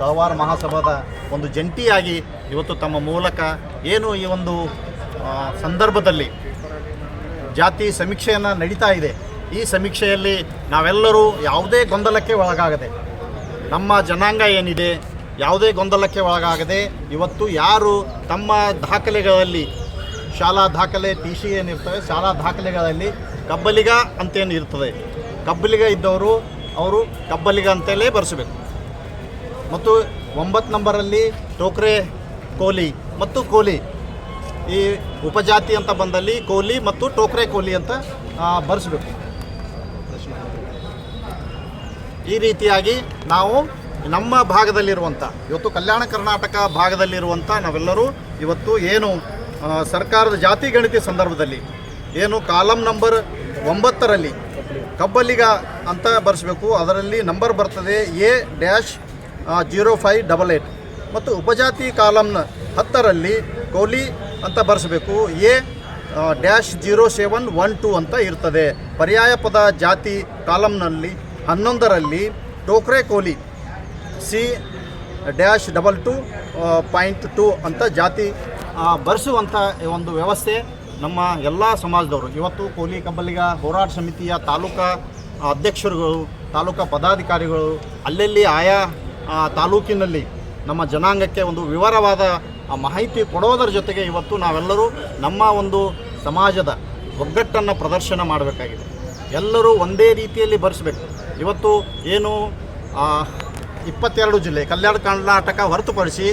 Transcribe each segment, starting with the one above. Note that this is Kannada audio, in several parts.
ತಳವಾರ ಮಹಾಸಭಾದ ಒಂದು ಜಂಟಿಯಾಗಿ ಇವತ್ತು ತಮ್ಮ ಮೂಲಕ ಏನು ಈ ಒಂದು ಸಂದರ್ಭದಲ್ಲಿ ಜಾತಿ ಸಮೀಕ್ಷೆಯನ್ನು ನಡೀತಾ ಇದೆ. ಈ ಸಮೀಕ್ಷೆಯಲ್ಲಿ ನಾವೆಲ್ಲರೂ ಯಾವುದೇ ಗೊಂದಲಕ್ಕೆ ಒಳಗಾಗದೆ, ನಮ್ಮ ಜನಾಂಗ ಏನಿದೆ, ಯಾವುದೇ ಗೊಂದಲಕ್ಕೆ ಒಳಗಾಗದೆ ಇವತ್ತು ಯಾರು ತಮ್ಮ ದಾಖಲೆಗಳಲ್ಲಿ, ಶಾಲಾ ದಾಖಲೆ, ಟಿ ಸಿ ಏನಿರ್ತವೆ, ಶಾಲಾ ದಾಖಲೆಗಳಲ್ಲಿ ಕಬ್ಬಲಿಗ ಅಂತೇನು ಇರ್ತದೆ ಕಬ್ಬಲಿಗ ಇದ್ದವರು ಅವರು ಕಬ್ಬಲಿಗ ಅಂತಲೇ ಬರೆಸಬೇಕು. ಮತ್ತು ಒಂಬತ್ತು ನಂಬರಲ್ಲಿ ಟೋಕ್ರೆ ಕೋಲಿ ಮತ್ತು ಕೋಲಿ. ಈ ಉಪಜಾತಿ ಅಂತ ಬಂದಲ್ಲಿ ಕೋಲಿ ಮತ್ತು ಟೋಕ್ರೆ ಕೋಲಿ ಅಂತ ಬರೆಸಬೇಕು. ಈ ರೀತಿಯಾಗಿ ನಾವು ನಮ್ಮ ಭಾಗದಲ್ಲಿರುವಂಥ, ಇವತ್ತು ಕಲ್ಯಾಣ ಕರ್ನಾಟಕ ಭಾಗದಲ್ಲಿರುವಂಥ ನಾವೆಲ್ಲರೂ ಇವತ್ತು ಏನು ಸರ್ಕಾರದ ಜಾತಿ ಗಣತಿ ಸಂದರ್ಭದಲ್ಲಿ ಏನು ಕಾಲಮ್ ನಂಬರ್ ಒಂಬತ್ತರಲ್ಲಿ ಕಬ್ಬಲಿಗ ಅಂತ ಬರೆಸಬೇಕು. ಅದರಲ್ಲಿ ನಂಬರ್ ಬರ್ತದೆ A dash zero five double eight. ಮತ್ತು ಉಪಜಾತಿ ಕಾಲಮ್ನ ಹತ್ತರಲ್ಲಿ ಕೋಲಿ ಅಂತ ಬರೆಸಬೇಕು. A dash zero seven one two ಅಂತ ಇರ್ತದೆ. ಪರ್ಯಾಯ ಪದ ಜಾತಿ ಕಾಲಮ್ನಲ್ಲಿ ಹನ್ನೊಂದರಲ್ಲಿ Tokre Koli, C, dash double two point two ಅಂತ ಜಾತಿ ಬರೆಸುವಂಥ ಒಂದು ವ್ಯವಸ್ಥೆ ನಮ್ಮ ಎಲ್ಲ ಸಮಾಜದವರು. ಇವತ್ತು ಕೋಲಿ ಕಬ್ಬಲಿಗ ಹೋರಾಟ ಸಮಿತಿಯ ತಾಲೂಕಾ ಅಧ್ಯಕ್ಷರುಗಳು, ತಾಲೂಕಾ ಪದಾಧಿಕಾರಿಗಳು, ಅಲ್ಲಲ್ಲಿ ಆಯಾ ಆ, ತಾಲೂಕಿನಲ್ಲಿ ನಮ್ಮ ಜನಾಂಗಕ್ಕೆ ಒಂದು ವಿವರವಾದ ಮಾಹಿತಿ ಕೊಡೋದರ ಜೊತೆಗೆ ಇವತ್ತು ನಾವೆಲ್ಲರೂ ನಮ್ಮ ಒಂದು ಸಮಾಜದ ಒಗ್ಗಟ್ಟನ್ನು ಪ್ರದರ್ಶನ ಮಾಡಬೇಕಾಗಿದೆ. ಎಲ್ಲರೂ ಒಂದೇ ರೀತಿಯಲ್ಲಿ ಬರೆಸಬೇಕು. ಇವತ್ತು ಏನು ಇಪ್ಪತ್ತೆರಡು ಜಿಲ್ಲೆ ಕಲ್ಯಾಣ ಕರ್ನಾಟಕ ಹೊರತುಪಡಿಸಿ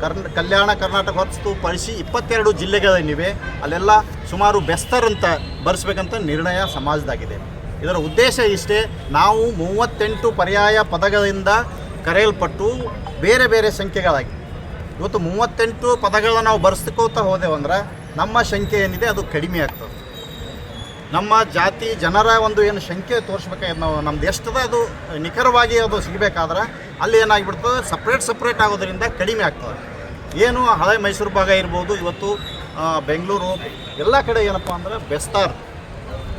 ಕರ್ನ ಕಲ್ಯಾಣ ಕರ್ನಾಟಕ ಹೊರತುಪಡಿಸಿ ಇಪ್ಪತ್ತೆರಡು ಜಿಲ್ಲೆಗಳೇನಿವೆ ಅಲ್ಲೆಲ್ಲ ಸುಮಾರು ಬೆಸ್ತರ್ ಅಂತ ಬರೆಸ್ಬೇಕಂತ ನಿರ್ಣಯ ಸಮಾಜದಾಗಿದೆ. ಇದರ ಉದ್ದೇಶ ಇಷ್ಟೇ ನಾವು ಮೂವತ್ತೆಂಟು ಪರ್ಯಾಯ ಪದಗಳಿಂದ ಕರೆಯಲ್ಪಟ್ಟು ಬೇರೆ ಬೇರೆ ಸಂಖ್ಯೆಗಳಾಗಿ. ಇವತ್ತು ಮೂವತ್ತೆಂಟು ಪದಗಳನ್ನ ನಾವು ಬರೆಸ್ಕೋತಾ ಹೋದೆವಂದ್ರೆ ನಮ್ಮ ಸಂಖ್ಯೆ ಏನಿದೆ ಅದು ಕಡಿಮೆ ಆಗ್ತದೆ. ನಮ್ಮ ಜಾತಿ, ಜನರ ಒಂದು ಏನು ಸಂಖ್ಯೆ ತೋರಿಸ್ಬೇಕಾಗಿ ನಾವು ನಮ್ದು ದೇಶದ ಅದು ನಿಖರವಾಗಿ ಅದು ಸಿಗಬೇಕಾದ್ರೆ ಅಲ್ಲಿ ಏನಾಗಿಬಿಡ್ತದೆ? ಸಪ್ರೇಟ್ ಸಪ್ರೇಟ್ ಆಗೋದರಿಂದ ಕಡಿಮೆ ಆಗ್ತದೆ. ಏನು ಹಳೆ ಮೈಸೂರು ಭಾಗ ಇರ್ಬೋದು, ಇವತ್ತು ಬೆಂಗಳೂರು, ಎಲ್ಲ ಕಡೆ ಏನಪ್ಪ ಅಂದ್ರೆ ಬೆಸ್ತಾರ್.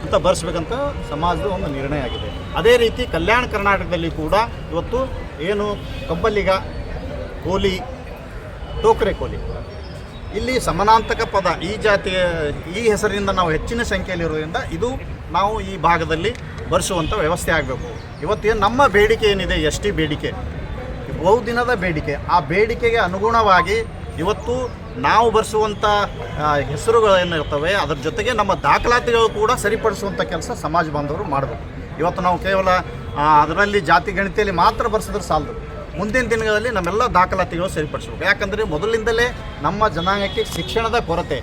ಅಂತ ಬರೆಸ್ಬೇಕಂತ ಸಮಾಜದ ಒಂದು ನಿರ್ಣಯ ಆಗಿದೆ. ಅದೇ ರೀತಿ ಕಲ್ಯಾಣ ಕರ್ನಾಟಕದಲ್ಲಿ ಕೂಡ ಇವತ್ತು ಏನು ಕಬ್ಬಲಿಗ ಕೋಲಿ, ಟೋಕ್ರೆ ಕೋಲಿ. ಇಲ್ಲಿ ಸಮಾನಾಂತಕ ಪದ ಈ ಜಾತಿಯ, ಈ ಹೆಸರಿನಿಂದ ನಾವು ಹೆಚ್ಚಿನ ಸಂಖ್ಯೆಯಲ್ಲಿರೋದ್ರಿಂದ ಇದು ನಾವು ಈ ಭಾಗದಲ್ಲಿ ಬರೆಸುವಂಥ ವ್ಯವಸ್ಥೆ ಆಗಬೇಕು. ಇವತ್ತೇನು ನಮ್ಮ ಬೇಡಿಕೆ ಏನಿದೆ, ಎಸ್ ಟಿ ಬೇಡಿಕೆ. ಬಹುದಿನದ ಬೇಡಿಕೆ. ಆ ಬೇಡಿಕೆಗೆ ಅನುಗುಣವಾಗಿ ಇವತ್ತು ನಾವು ಬರೆಸುವಂಥ ಹೆಸರುಗಳೇನಿರ್ತವೆ ಅದರ ಜೊತೆಗೆ ನಮ್ಮ ದಾಖಲಾತಿಗಳು ಕೂಡ ಸರಿಪಡಿಸುವಂಥ ಕೆಲಸ ಸಮಾಜ ಬಾಂಧವರು ಮಾಡಬೇಕು. ಇವತ್ತು ನಾವು ಕೇವಲ ಅದರಲ್ಲಿ ಜಾತಿ ಗಣಿತೆಯಲ್ಲಿ ಮಾತ್ರ ಬರೆಸಿದ್ರೆ ಸಾಲದು. ಮುಂದಿನ ದಿನಗಳಲ್ಲಿ ನಮ್ಮೆಲ್ಲ ದಾಖಲಾತಿಗಳು ಸರಿಪಡಿಸಬೇಕು. ಯಾಕಂದರೆ ಮೊದಲಿಂದಲೇ ನಮ್ಮ ಜನಾಂಗಕ್ಕೆ ಶಿಕ್ಷಣದ ಕೊರತೆ.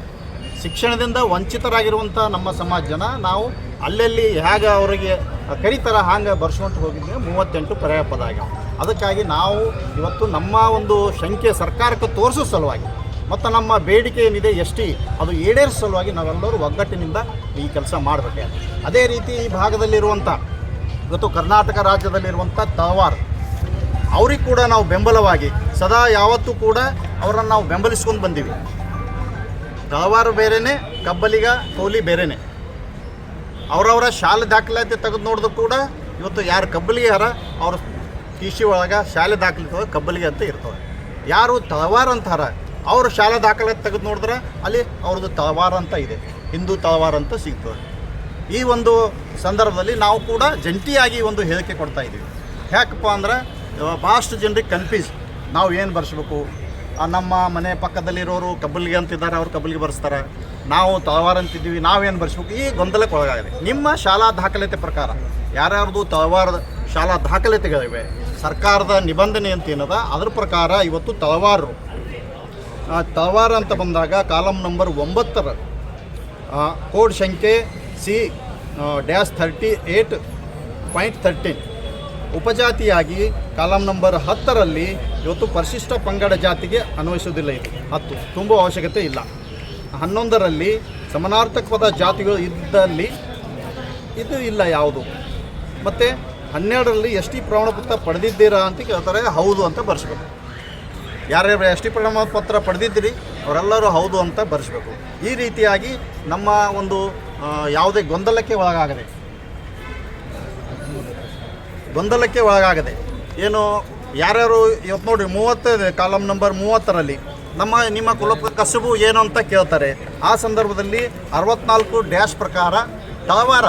ಶಿಕ್ಷಣದಿಂದ ವಂಚಿತರಾಗಿರುವಂಥ ನಮ್ಮ ಸಮಾಜ ಜನ ನಾವು ಅಲ್ಲಲ್ಲಿ ಹೇಗೆ ಅವರಿಗೆ ಕರಿತರ ಹಾಂಗೆ ಬರ್ಸ್ಕೊಂಡು ಹೋಗಿದ್ದೆ ಮೂವತ್ತೆಂಟು ಪರ್ಯಾಯ ಪದ ಆಗ್ಯಾವ. ಅದಕ್ಕಾಗಿ ನಾವು ಇವತ್ತು ನಮ್ಮ ಒಂದು ಶಂಕೆ ಸರ್ಕಾರಕ್ಕೆ ತೋರಿಸೋ ಸಲುವಾಗಿ ಮತ್ತು ನಮ್ಮ ಬೇಡಿಕೆ ಏನಿದೆ ಎಷ್ಟಿ ಅದು ಈಡೇರಿಸೋ ಸಲುವಾಗಿ ನಾವೆಲ್ಲರೂ ಒಗ್ಗಟ್ಟಿನಿಂದ ಈ ಕೆಲಸ ಮಾಡಬೇಕು. ಅದೇ ರೀತಿ ಈ ಭಾಗದಲ್ಲಿರುವಂಥ, ಇವತ್ತು ಕರ್ನಾಟಕ ರಾಜ್ಯದಲ್ಲಿರುವಂಥ ತವಾರ್ ಅವ್ರಿಗೆ ಕೂಡ ನಾವು ಬೆಂಬಲವಾಗಿ, ಸದಾ ಯಾವತ್ತೂ ಕೂಡ ಅವರನ್ನು ನಾವು ಬೆಂಬಲಿಸ್ಕೊಂಡು ಬಂದೀವಿ. ತಳವಾರು ಬೇರೆಯೇ ಕಬ್ಬಲಿಗ ಕೋಲಿ ಬೇರೆಯೇ ಅವರವರ ಶಾಲೆ ದಾಖಲಾತಿ ತೆಗೆದು ನೋಡಿದ್ರು ಕೂಡ ಇವತ್ತು ಯಾರು ಕಬ್ಬಲಿಗೆ ಹರ ಅವ್ರ ಟಿಸಿ ಒಳಗೆ ಶಾಲೆ ದಾಖಲೆ ಕಬ್ಬಲಿಗೆ ಅಂತ ಇರ್ತವೆ. ಯಾರು ತಳವಾರ ಅಂತ ಹರ ಅವರು ಶಾಲೆ ದಾಖಲಾತಿ ತೆಗೆದು ನೋಡಿದ್ರೆ ಅಲ್ಲಿ ಅವ್ರದ್ದು ತಳವಾರ ಅಂತ ಇದೆ, ಹಿಂದೂ ತಳವಾರ ಅಂತ ಸಿಗ್ತದೆ. ಈ ಒಂದು ಸಂದರ್ಭದಲ್ಲಿ ನಾವು ಕೂಡ ಜಂಟಿಯಾಗಿ ಒಂದು ಹೇಳಿಕೆ ಕೊಡ್ತಾ ಇದ್ದೀವಿ. ಯಾಕಪ್ಪ ಅಂದ್ರೆ ಭಾಳಷ್ಟು ಜನರಿಗೆ ಕನ್ಫ್ಯೂಸ್ ನಾವು ಏನು ಬರೆಸ್ಬೇಕು? ನಮ್ಮ ಮನೆ ಪಕ್ಕದಲ್ಲಿರೋರು ಕಬ್ಬಲಿಗೆ ಅಂತಿದ್ದಾರೆ, ಅವ್ರು ಕಬ್ಬಲಿಗೆ ಬರೆಸ್ತಾರೆ. ನಾವು ತಳವಾರ ಅಂತಿದ್ದೀವಿ, ನಾವೇನು ಬರೆಸ್ಬೇಕು? ಈ ಗೊಂದಲಕ್ಕೆ ಒಳಗಾಗಿದೆ. ನಿಮ್ಮ ಶಾಲಾ ದಾಖಲಾತಿ ಪ್ರಕಾರ, ಯಾರ್ಯಾರ್ದು ತಳವಾರದ ಶಾಲಾ ದಾಖಲಾತಿಗಳಿವೆ, ಸರ್ಕಾರದ ನಿಬಂಧನೆ ಅಂತ ಏನದ, ಅದ್ರ ಪ್ರಕಾರ ಇವತ್ತು ತಳವಾರರು ತಳವಾರ ಅಂತ ಬಂದಾಗ ಕಾಲಮ್ ನಂಬರ್ ಒಂಬತ್ತರ ಕೋಡ್ ಸಂಖ್ಯೆ C dash thirty eight point thirteen. ಉಪಜಾತಿಯಾಗಿ column number ಹತ್ತರಲ್ಲಿ ಇವತ್ತು ಪರಿಶಿಷ್ಟ ಪಂಗಡ ಜಾತಿಗೆ ಅನ್ವಯಿಸುವುದಿಲ್ಲ ಇದು. ಹತ್ತು ತುಂಬ ಅವಶ್ಯಕತೆ ಇಲ್ಲ. ಹನ್ನೊಂದರಲ್ಲಿ ಸಮಾನಾರ್ಥಕವಾದ ಜಾತಿಗಳು ಇದ್ದಲ್ಲಿ ಇದು ಇಲ್ಲ ಯಾವುದು. ಮತ್ತು ಹನ್ನೆರಡರಲ್ಲಿ ಎಸ್ ಟಿ ಪ್ರಮಾಣಪತ್ರ ಪಡೆದಿದ್ದೀರಾ ಅಂತ ಕೇಳ್ತಾರೆ, ಹೌದು ಅಂತ ಬರೆಸ್ಬೇಕು. ಯಾರ್ಯಾರು ಎಸ್ ಟಿ ಪ್ರಮಾಣ ಪತ್ರ ಪಡೆದಿದ್ದೀರಿ, ಅವರೆಲ್ಲರೂ ಹೌದು ಅಂತ ಬರೆಸ್ಬೇಕು. ಈ ರೀತಿಯಾಗಿ ನಮ್ಮ ಒಂದು ಯಾವುದೇ ಗೊಂದಲಕ್ಕೆ ಒಳಗಾಗದೆ ಗೊಂದಲಕ್ಕೆ ಒಳಗಾಗದೆ, ಏನು ಯಾರ್ಯಾರು ಇವತ್ತು ನೋಡಿ ಮೂವತ್ತೈದು ಕಾಲಮ್ ನಂಬರ್ ಮೂವತ್ತರಲ್ಲಿ. ನಮ್ಮ ನಿಮ್ಮ ಕುಲಪ ಕಸುಬು ಏನು ಅಂತ ಕೇಳ್ತಾರೆ. ಆ ಸಂದರ್ಭದಲ್ಲಿ ಅರವತ್ನಾಲ್ಕು ಡ್ಯಾಶ್ ಪ್ರಕಾರ ತಳವಾರ.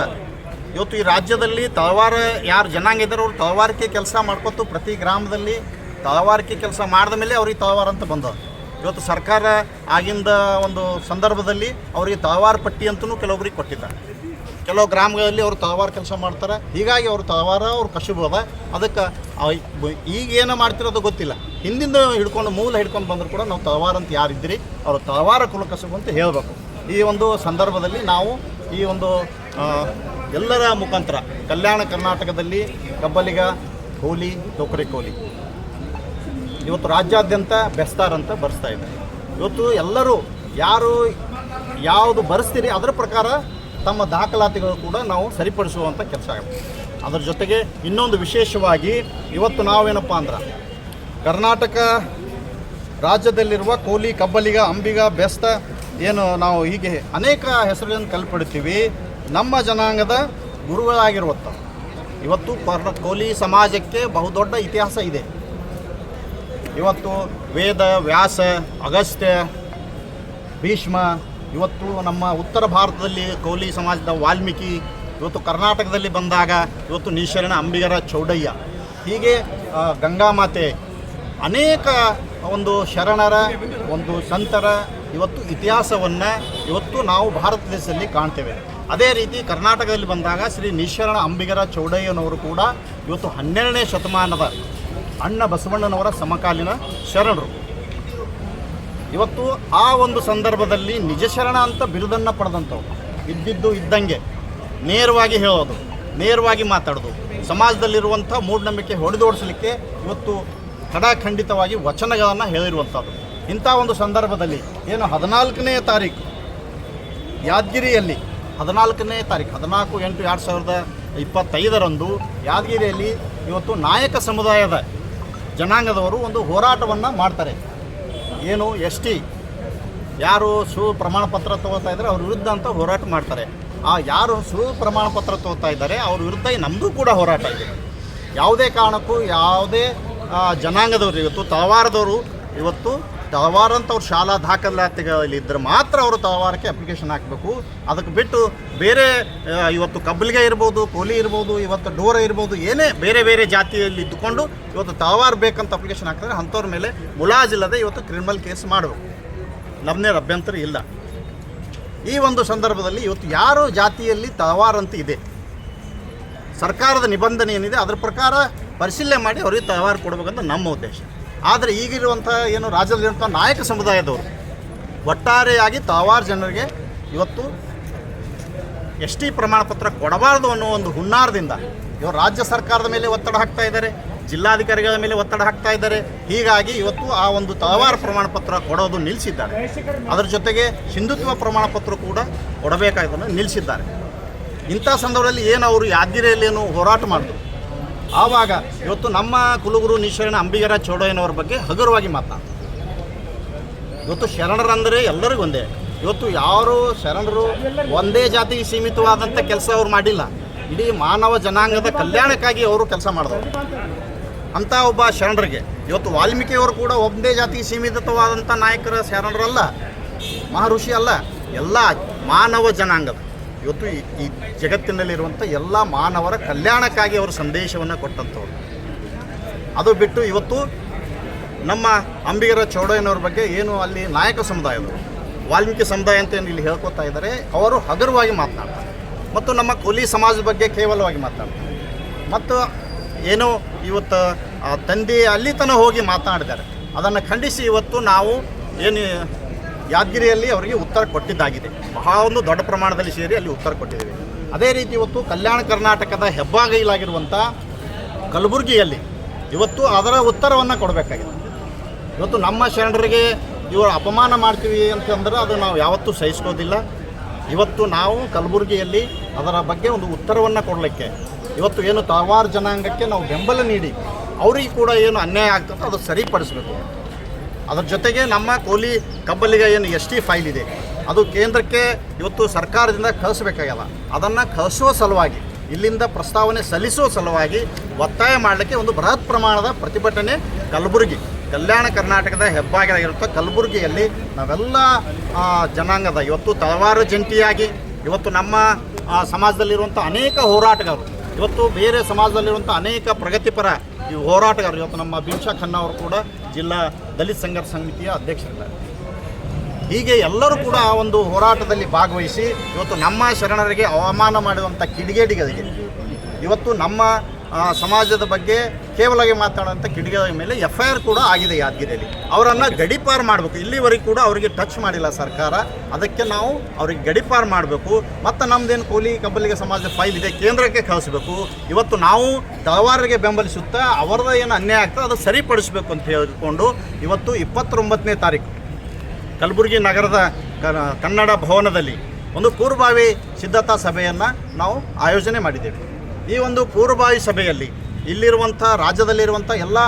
ಇವತ್ತು ಈ ರಾಜ್ಯದಲ್ಲಿ ತಳವಾರ ಯಾರು ಜನಾಂಗ ಇದ್ದಾರೆ, ಅವ್ರು ತಳವಾರಿಕೆ ಕೆಲಸ ಮಾಡ್ಕೊತು ಪ್ರತಿ ಗ್ರಾಮದಲ್ಲಿ ತಳವಾರಿಕೆ ಕೆಲಸ ಮಾಡಿದ ಮೇಲೆ ಅವ್ರಿಗೆ ತಳವಾರ ಅಂತ ಬಂದವು ಇವತ್ತು ಸರ್ಕಾರ ಆಗಿಂದ ಒಂದು ಸಂದರ್ಭದಲ್ಲಿ ಅವರಿಗೆ ತಳವಾರ ಪಟ್ಟಿ ಅಂತಲೂ ಕೆಲವೊಬ್ಬರಿಗೆ ಕೊಟ್ಟಿದ್ದಾರೆ. ಕೆಲವು ಗ್ರಾಮಗಳಲ್ಲಿ ಅವರು ತಲವಾರು ಕೆಲಸ ಮಾಡ್ತಾರೆ. ಹೀಗಾಗಿ ಅವರು ತಳವಾರ, ಅವ್ರು ಕಸುಬು ಅದ ಅದಕ್ಕೆ ಈಗ ಏನು ಮಾಡ್ತಿರೋದು ಗೊತ್ತಿಲ್ಲ. ಹಿಂದಿಂದ ಹಿಡ್ಕೊಂಡು ಮೂಲ ಹಿಡ್ಕೊಂಡು ಬಂದರೂ ಕೂಡ ನಾವು ತಳವಾರ ಅಂತ ಯಾರಿದ್ದೀರಿ, ಅವರು ತಲವಾರ ಕುಲ ಕಸುಬು ಅಂತ ಹೇಳಬೇಕು. ಈ ಒಂದು ಸಂದರ್ಭದಲ್ಲಿ ನಾವು ಈ ಒಂದು ಎಲ್ಲರ ಮುಖಾಂತರ ಕಲ್ಯಾಣ ಕರ್ನಾಟಕದಲ್ಲಿ ಕಬ್ಬಲಿಗ ಕೋಲಿ ಟೋಕರಿ ಕೋಲಿ. ಇವತ್ತು ರಾಜ್ಯಾದ್ಯಂತ ಬೆಸ್ತಾರ್ ಅಂತ ಬರೆಸ್ತಾ ಇದ್ದಾರೆ. ಇವತ್ತು ಎಲ್ಲರೂ ಯಾರು, ಯಾವುದು ಬರೆಸ್ತೀರಿ, ಅದರ ಪ್ರಕಾರ ತಮ್ಮ ದಾಖಲಾತಿಗಳು ಕೂಡ ನಾವು ಸರಿಪಡಿಸುವಂಥ ಕೆಲಸ ಆಗುತ್ತೆ. ಅದರ ಜೊತೆಗೆ ಇನ್ನೊಂದು ವಿಶೇಷವಾಗಿ ಇವತ್ತು ನಾವೇನಪ್ಪ ಅಂದ್ರೆ ಕರ್ನಾಟಕ ರಾಜ್ಯದಲ್ಲಿರುವ ಕೋಲಿ, ಕಬ್ಬಲಿಗ, ಅಂಬಿಗ, ಬೆಸ್ತ ಏನು ನಾವು ಹೀಗೆ ಅನೇಕ ಹೆಸರುಗಳನ್ನು ಕಲ್ಪಡ್ತೀವಿ ನಮ್ಮ ಜನಾಂಗದ ಗುರುಗಳಾಗಿರುವಂಥ ಇವತ್ತು ಕರ್ನ ಕೋಲಿ ಸಮಾಜಕ್ಕೆ ಬಹುದೊಡ್ಡ ಇತಿಹಾಸ ಇದೆ. ಇವತ್ತು ವೇದ, ವ್ಯಾಸ, ಅಗಸ್ತ್ಯ, ಭೀಷ್ಮ ಇವತ್ತು ನಮ್ಮ ಉತ್ತರ ಭಾರತದಲ್ಲಿ ಕೌಲಿ ಸಮಾಜದ ವಾಲ್ಮೀಕಿ ಇವತ್ತು ಕರ್ನಾಟಕದಲ್ಲಿ ಬಂದಾಗ ಇವತ್ತು ನೀಶರಣ ಅಂಬಿಗರ ಚೌಡಯ್ಯ. ಹೀಗೆ ಗಂಗಾಮಾತೆ ಅನೇಕ ಒಂದು ಶರಣರ, ಒಂದು ಸಂತರ ಇವತ್ತು ಇತಿಹಾಸವನ್ನು ಇವತ್ತು ನಾವು ಭಾರತ ದೇಶದಲ್ಲಿ ಕಾಣ್ತೇವೆ. ಅದೇ ರೀತಿ ಕರ್ನಾಟಕದಲ್ಲಿ ಬಂದಾಗ ಶ್ರೀ ನಿಶರಣ ಅಂಬಿಗರ ಚೌಡಯ್ಯನವರು ಕೂಡ ಇವತ್ತು ಹನ್ನೆರಡನೇ ಶತಮಾನದ ಅಣ್ಣ ಬಸವಣ್ಣನವರ ಸಮಕಾಲೀನ ಶರಣರು. ಇವತ್ತು ಆ ಒಂದು ಸಂದರ್ಭದಲ್ಲಿ ನಿಜಶರಣ ಅಂತ ಬಿರುದನ್ನು ಪಡೆದಂಥವ್ರು. ಇದ್ದಿದ್ದು ಇದ್ದಂಗೆ. ನೇರವಾಗಿ ಹೇಳೋದು, ನೇರವಾಗಿ ಮಾತಾಡೋದು. ಸಮಾಜದಲ್ಲಿರುವಂಥ ಮೂಢನಂಬಿಕೆ ಹೊಡೆದೋಡಿಸಲಿಕ್ಕೆ ಇವತ್ತು ಖಡಾಖಂಡಿತವಾಗಿ ವಚನಗಳನ್ನು ಹೇಳಿರುವಂಥದ್ದು. ಇಂಥ ಒಂದು ಸಂದರ್ಭದಲ್ಲಿ ಏನು ಹದಿನಾಲ್ಕನೇ ತಾರೀಕು ಯಾದಗಿರಿಯಲ್ಲಿ, ಹದಿನಾಲ್ಕನೇ ತಾರೀಕು ಹದಿನಾಲ್ಕು, ಎಂಟು, ಎರಡು ಸಾವಿರದ ಇಪ್ಪತ್ತೈದರಂದು ಯಾದಗಿರಿಯಲ್ಲಿ ಇವತ್ತು ನಾಯಕ ಸಮುದಾಯದ ಜನಾಂಗದವರು ಒಂದು ಹೋರಾಟವನ್ನು ಮಾಡ್ತಾರೆ. ಏನು ಎಸ್ ಟಿ ಯಾರು ಸು ಪ್ರಮಾಣ ಪತ್ರ ತಗೋತಾ ಇದ್ದಾರೆ, ಅವ್ರ ವಿರುದ್ಧ ಅಂತ ಹೋರಾಟ ಮಾಡ್ತಾರೆ. ಆ ಯಾರು ಸು ಪ್ರಮಾಣ ಪತ್ರ ತಗೋತಾ ಇದ್ದಾರೆ, ಅವ್ರ ವಿರುದ್ಧ ನಮ್ಮದು ಕೂಡ ಹೋರಾಟ ಇದೆ. ಯಾವುದೇ ಕಾರಣಕ್ಕೂ ಯಾವುದೇ ಜನಾಂಗದವರು ಇವತ್ತು, ತಳವಾರದವರು ಇವತ್ತು ತಳವಾರ ಅಂತ ಅವ್ರು ಶಾಲಾ ದಾಖಲಾತಿಗಳಲ್ಲಿ ಇದ್ದರೆ ಮಾತ್ರ ಅವರು ತಲವಾರಕ್ಕೆ ಅಪ್ಲಿಕೇಶನ್ ಹಾಕಬೇಕು. ಅದಕ್ಕೆ ಬಿಟ್ಟು ಬೇರೆ ಇವತ್ತು ಕಬ್ಬಲಿಗೆ ಇರ್ಬೋದು, ಕೋಲಿ ಇರ್ಬೋದು, ಇವತ್ತು ಡೋರ ಇರ್ಬೋದು, ಏನೇ ಬೇರೆ ಬೇರೆ ಜಾತಿಯಲ್ಲಿ ಇದ್ದುಕೊಂಡು ಇವತ್ತು ತಳವಾರ ಬೇಕಂತ ಅಪ್ಲಿಕೇಶನ್ ಹಾಕಿದ್ರೆ ಅಂಥವ್ರ ಮೇಲೆ ಮುಲಾಜಿಲ್ಲದೆ ಇವತ್ತು ಕ್ರಿಮಿನಲ್ ಕೇಸ್ ಮಾಡಬೇಕು. ನಮ್ಮನೇ ಅಭ್ಯಂತರ ಇಲ್ಲ. ಈ ಒಂದು ಸಂದರ್ಭದಲ್ಲಿ ಇವತ್ತು ಯಾರು ಜಾತಿಯಲ್ಲಿ ತಳವಾರ ಅಂತ ಇದೆ? ಸರ್ಕಾರದ ನಿಬಂಧನೆ ಏನಿದೆ? ಅದರ ಪ್ರಕಾರ ಪರಿಶೀಲನೆ ಮಾಡಿ ಅವರಿಗೆ ತಲವಾರು ಕೊಡಬೇಕಂತ ನಮ್ಮ ಉದ್ದೇಶ. ಆದರೆ ಈಗಿರುವಂಥ ಏನು ರಾಜ್ಯದಲ್ಲಿರುವಂಥ ನಾಯಕ ಸಮುದಾಯದವರು ಒಟ್ಟಾರೆಯಾಗಿ ತಾವಾರು ಜನರಿಗೆ ಇವತ್ತು ಎಸ್ ಟಿ ಪ್ರಮಾಣ ಪತ್ರ ಕೊಡಬಾರ್ದು ಅನ್ನೋ ಒಂದು ಹುನ್ನಾರದಿಂದ ಇವರು ರಾಜ್ಯ ಸರ್ಕಾರದ ಮೇಲೆ ಒತ್ತಡ ಹಾಕ್ತಾ ಇದ್ದಾರೆ, ಜಿಲ್ಲಾಧಿಕಾರಿಗಳ ಮೇಲೆ ಒತ್ತಡ ಹಾಕ್ತಾ ಇದ್ದಾರೆ. ಹೀಗಾಗಿ ಇವತ್ತು ಆ ಒಂದು ತಲವಾರು ಪ್ರಮಾಣ ಪತ್ರ ಕೊಡೋದು ನಿಲ್ಲಿಸಿದ್ದಾರೆ ಅದರ ಜೊತೆಗೆ ಹಿಂದುತ್ವ ಪ್ರಮಾಣ ಪತ್ರ ಕೂಡ ಕೊಡಬೇಕಾದನ್ನು ನಿಲ್ಲಿಸಿದ್ದಾರೆ ಇಂಥ ಸಂದರ್ಭದಲ್ಲಿ ಏನು ಅವರು ಯಾದಗಿರಿಯಲ್ಲಿ ಏನು ಹೋರಾಟ ಮಾಡಿದ್ರು? ಆವಾಗ ಇವತ್ತು ನಮ್ಮ ಕುಲಗುರು ನೀಶ್ವರನ ಅಂಬಿಗರ ಚೌಡಯ್ಯನವರ ಬಗ್ಗೆ ಹಗುರವಾಗಿ ಮಾತನಾಡ್ತಾರೆ. ಇವತ್ತು ಶರಣರಂದರೆ ಎಲ್ಲರಿಗೂ ಒಂದೇ. ಇವತ್ತು ಯಾರು ಶರಣರು ಒಂದೇ ಜಾತಿಗೆ ಸೀಮಿತವಾದಂಥ ಕೆಲಸ ಅವ್ರು ಮಾಡಿಲ್ಲ. ಇಡೀ ಮಾನವ ಜನಾಂಗದ ಕಲ್ಯಾಣಕ್ಕಾಗಿ ಅವರು ಕೆಲಸ ಮಾಡಿದವರು. ಅಂಥ ಒಬ್ಬ ಶರಣರಿಗೆ, ಇವತ್ತು ವಾಲ್ಮೀಕಿಯವರು ಕೂಡ ಒಂದೇ ಜಾತಿಗೆ ಸೀಮಿತವಾದಂಥ ನಾಯಕರ ಶರಣರಲ್ಲ, ಮಹರ್ಷಿ ಅಲ್ಲ, ಎಲ್ಲ ಮಾನವ ಜನಾಂಗದ. ಇವತ್ತು ಈ ಜಗತ್ತಿನಲ್ಲಿರುವಂಥ ಎಲ್ಲ ಮಾನವರ ಕಲ್ಯಾಣಕ್ಕಾಗಿ ಅವರು ಸಂದೇಶವನ್ನು ಕೊಟ್ಟಂಥವ್ರು. ಅದು ಬಿಟ್ಟು ಇವತ್ತು ನಮ್ಮ ಅಂಬಿಗರ ಚೌಡಯ್ಯನವ್ರ ಬಗ್ಗೆ ಏನು ಅಲ್ಲಿ ನಾಯಕ ಸಮುದಾಯದವರು ವಾಲ್ಮೀಕಿ ಸಮುದಾಯ ಅಂತ ಏನು ಇಲ್ಲಿ ಹೇಳ್ಕೊತಾ ಇದ್ದಾರೆ, ಅವರು ಹಗುರವಾಗಿ ಮಾತನಾಡ್ತಾರೆ. ಮತ್ತು ನಮ್ಮ ಕೂಲಿ ಸಮಾಜದ ಬಗ್ಗೆ ಕೇವಲವಾಗಿ ಮಾತನಾಡ್ತಾರೆ. ಮತ್ತು ಏನು ಇವತ್ತು ತಂದೆ ಅಲ್ಲಿ ತನಕ ಹೋಗಿ ಮಾತನಾಡಿದ್ದಾರೆ. ಅದನ್ನು ಖಂಡಿಸಿ ಇವತ್ತು ನಾವು ಏನು ಯಾದಗಿರಿಯಲ್ಲಿ ಅವರಿಗೆ ಉತ್ತರ ಕೊಟ್ಟಿದ್ದಾಗಿದೆ. ಬಹಳ ಒಂದು ದೊಡ್ಡ ಪ್ರಮಾಣದಲ್ಲಿ ಸೇರಿ ಅಲ್ಲಿ ಉತ್ತರ ಕೊಟ್ಟಿದ್ದೇವೆ. ಅದೇ ರೀತಿ ಇವತ್ತು ಕಲ್ಯಾಣ ಕರ್ನಾಟಕದ ಹೆಬ್ಬಾಗೈಲಾಗಿರುವಂಥ ಕಲಬುರಗಿಯಲ್ಲಿ ಇವತ್ತು ಅದರ ಉತ್ತರವನ್ನು ಕೊಡಬೇಕಾಗಿದೆ. ಇವತ್ತು ನಮ್ಮ ಶರಣರಿಗೆ ಇವರು ಅಪಮಾನ ಮಾಡ್ತೀವಿ ಅಂತಂದ್ರೆ ಅದು ನಾವು ಯಾವತ್ತೂ ಸಹಿಸ್ಕೋದಿಲ್ಲ. ಇವತ್ತು ನಾವು ಕಲಬುರಗಿಯಲ್ಲಿ ಅದರ ಬಗ್ಗೆ ಒಂದು ಉತ್ತರವನ್ನು ಕೊಡಲಿಕ್ಕೆ, ಇವತ್ತು ಏನು ತಾವಾರು ಜನಾಂಗಕ್ಕೆ ನಾವು ಬೆಂಬಲ ನೀಡಿ, ಅವರಿಗೆ ಕೂಡ ಏನು ಅನ್ಯಾಯ ಆಗ್ತದೆ ಅದು ಸರಿಪಡಿಸಬೇಕು. ಅದರ ಜೊತೆಗೆ ನಮ್ಮ ಕೋಲಿ ಕಬ್ಬಲಿಗ ಏನು ಎಸ್ ಟಿ ಫೈಲ್ ಇದೆ, ಅದು ಕೇಂದ್ರಕ್ಕೆ ಇವತ್ತು ಸರ್ಕಾರದಿಂದ ಕಳಿಸ್ಬೇಕಾಗ್ಯದ. ಅದನ್ನು ಕಳಿಸುವ ಸಲುವಾಗಿ, ಇಲ್ಲಿಂದ ಪ್ರಸ್ತಾವನೆ ಸಲ್ಲಿಸುವ ಸಲುವಾಗಿ ಒತ್ತಾಯ ಮಾಡಲಿಕ್ಕೆ ಒಂದು ಬೃಹತ್ ಪ್ರಮಾಣದ ಪ್ರತಿಭಟನೆ ಕಲಬುರಗಿ, ಕಲ್ಯಾಣ ಕರ್ನಾಟಕದ ಹೆಬ್ಬಾಗಿಲಾಗಿರುತ್ತ ಕಲಬುರಗಿಯಲ್ಲಿ ನಾವೆಲ್ಲ ಜನಾಂಗದ ಇವತ್ತು ತಲವಾರು ಜಂಟಿಯಾಗಿ, ಇವತ್ತು ನಮ್ಮ ಸಮಾಜದಲ್ಲಿರುವಂಥ ಅನೇಕ ಹೋರಾಟಗಾರರು, ಇವತ್ತು ಬೇರೆ ಸಮಾಜದಲ್ಲಿರುವಂಥ ಅನೇಕ ಪ್ರಗತಿಪರ ಈ ಹೋರಾಟಗಾರರು, ಇವತ್ತು ನಮ್ಮ ಬಿಂಶಾ ಖನ್ನಾ ಅವರು ಕೂಡ ಜಿಲ್ಲಾ ದಲಿತ ಸಂಘರ್ಷ ಸಮಿತಿಯ ಅಧ್ಯಕ್ಷರಿದ್ದಾರೆ ಹೀಗೆ ಎಲ್ಲರೂ ಕೂಡ ಆ ಒಂದು ಹೋರಾಟದಲ್ಲಿ ಭಾಗವಹಿಸಿ ಇವತ್ತು ನಮ್ಮ ಶರಣರಿಗೆ ಅವಮಾನ ಮಾಡುವಂಥ ಕಿಡಿಗೇಡಿಗಳಿಗೆ ಇವತ್ತು ನಮ್ಮ ಸಮಾಜದ ಬಗ್ಗೆ ಕೇವಲವಾಗಿ ಮಾತಾಡುವಂಥ ಕಿಡಿಗದ ಮೇಲೆ ಎಫ್ ಐ ಆರ್ ಕೂಡ ಆಗಿದೆ ಯಾದಗಿರಿಯಲ್ಲಿ. ಅವರನ್ನು ಗಡಿಪಾರು ಮಾಡಬೇಕು. ಇಲ್ಲಿವರೆಗೂ ಕೂಡ ಅವರಿಗೆ ಟಚ್ ಮಾಡಿಲ್ಲ ಸರ್ಕಾರ. ಅದಕ್ಕೆ ನಾವು ಅವರಿಗೆ ಗಡಿಪಾರು ಮಾಡಬೇಕು. ಮತ್ತು ನಮ್ಮದೇನು ಕೋಲಿ ಕಬ್ಬಲಿಗ ಸಮಾಜದ ಫೈಲ್ ಇದೆ, ಕೇಂದ್ರಕ್ಕೆ ಕಳಿಸ್ಬೇಕು. ಇವತ್ತು ನಾವು ತಳವಾರರಿಗೆ ಬೆಂಬಲಿಸುತ್ತಾ ಅವರದ ಏನು ಅನ್ಯಾಯ ಆಗ್ತದೆ ಅದು ಸರಿಪಡಿಸಬೇಕು ಅಂತ ಹೇಳಿಕೊಂಡು ಇವತ್ತು ಇಪ್ಪತ್ತೊಂಬತ್ತನೇ ತಾರೀಕು ಕಲಬುರಗಿ ನಗರದ ಕನ್ನಡ ಭವನದಲ್ಲಿ ಒಂದು ಪೂರ್ವಭಾವಿ ಸಿದ್ಧತಾ ಸಭೆಯನ್ನು ನಾವು ಆಯೋಜನೆ ಮಾಡಿದ್ದೇವೆ. ಈ ಒಂದು ಪೂರ್ವಭಾವಿ ಸಭೆಯಲ್ಲಿ ಇಲ್ಲಿರುವಂಥ ರಾಜ್ಯದಲ್ಲಿರುವಂಥ ಎಲ್ಲ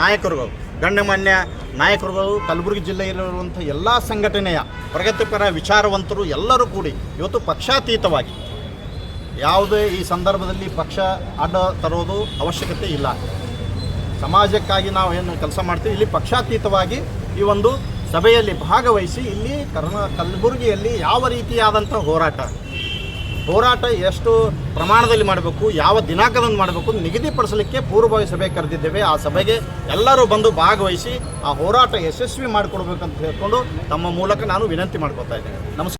ನಾಯಕರುಗಳು, ಗಣ್ಯಮಾನ್ಯ ನಾಯಕರುಗಳು, ಕಲಬುರಗಿ ಜಿಲ್ಲೆಯಲ್ಲಿರುವಂಥ ಎಲ್ಲ ಸಂಘಟನೆಯ ಪ್ರಗತಿಪರ ವಿಚಾರವಂತರು ಎಲ್ಲರೂ ಕೂಡಿ ಇವತ್ತು ಪಕ್ಷಾತೀತವಾಗಿ ಯಾವುದೇ ಈ ಸಂದರ್ಭದಲ್ಲಿ ಪಕ್ಷ ಅಡ್ಡ ತರೋದು ಅವಶ್ಯಕತೆ ಇಲ್ಲ. ಸಮಾಜಕ್ಕಾಗಿ ನಾವು ಏನು ಕೆಲಸ ಮಾಡ್ತೀವಿ, ಇಲ್ಲಿ ಪಕ್ಷಾತೀತವಾಗಿ ಈ ಒಂದು ಸಭೆಯಲ್ಲಿ ಭಾಗವಹಿಸಿ ಇಲ್ಲಿ ಕರ್ನಾ, ಕಲಬುರಗಿಯಲ್ಲಿ ಯಾವ ರೀತಿಯಾದಂಥ ಹೋರಾಟ ಹೋರಾಟ ಎಷ್ಟು ಪ್ರಮಾಣದಲ್ಲಿ ಮಾಡಬೇಕು, ಯಾವ ದಿನಾಂಕದಂದು ಮಾಡಬೇಕು ನಿಗದಿಪಡಿಸಲಿಕ್ಕೆ ಪೂರ್ವಭಾವಿ ಸಭೆ ಕರೆದಿದ್ದೇವೆ. ಆ ಸಭೆಗೆ ಎಲ್ಲರೂ ಬಂದು ಭಾಗವಹಿಸಿ ಆ ಹೋರಾಟ ಯಶಸ್ವಿ ಮಾಡಿಕೊಡ್ಬೇಕಂತ ಹೇಳ್ಕೊಂಡು ತಮ್ಮ ಮೂಲಕ ನಾನು ವಿನಂತಿ ಮಾಡ್ಕೊತಾ ಇದ್ದೇನೆ. ನಮಸ್ಕಾರ.